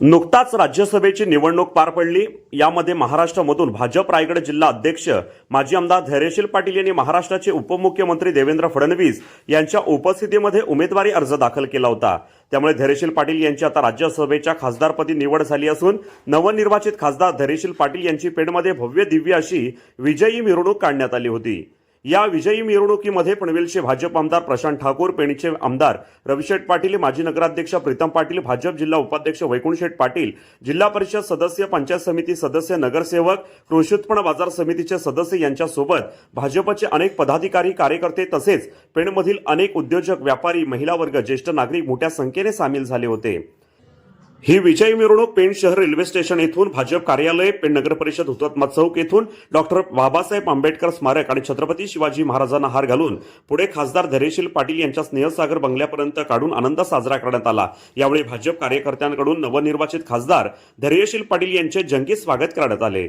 नुकताच राज्यसभेची निवडणूक पार पडली. यामध्ये महाराष्ट्रामधून भाजप रायगड जिल्हा अध्यक्ष माजी आमदार धैर्यशील पाटील यांनी महाराष्ट्राचे उपमुख्यमंत्री देवेंद्र फडणवीस यांच्या उपस्थितीमध्ये उमेदवारी अर्ज दाखल केला होता. त्यामुळे धैर्यशील पाटील यांची आता राज्यसभेच्या खासदारपदी निवड झाली असून नवनिर्वाचित खासदार धैर्यशील पाटील यांची पेडमध्ये भव्य दिव्य अशी विजयी मिरवणूक काढण्यात आली होती. या विजयी मिरवणुकीमध्ये पनवेलचे भाजप आमदार प्रशांत ठाकूर पेणीचे आमदार रविशेठ पाटील माजी नगराध्यक्ष प्रीतम पाटील भाजप जिल्हा उपाध्यक्ष वैकुंठशेठ पाटील जिल्हा परिषद सदस्य पंचायत समिती सदस्य नगरसेवक कृषी उत्पन्न बाजार समितीचे सदस्य यांच्यासोबत भाजपचे अनेक पदाधिकारी कार्यकर्ते तसेच पेणमधील अनेक उद्योजक व्यापारी महिला वर्ग ज्येष्ठ नागरिक मोठ्या संख्येने सामील झाले होते. ही विजयी मिरवणूक पेण शहर रेल्वे स्टेशन येथून भाजप कार्यालय पेण नगर परिषद हुतात्मा चौक येथून डॉक्टर बाबासाहेब आंबेडकर स्मारक आणि छत्रपती शिवाजी महाराजांना हार घालून पुढे खासदार धैर्यशील पाटील यांच्या स्नेहसागर बंगल्यापर्यंत काढून आनंद साजरा करण्यात आला. यावेळी भाजप कार्यकर्त्यांकडून नवनिर्वाचित खासदार धैर्यशील पाटील यांचे जंगी स्वागत करण्यात आले.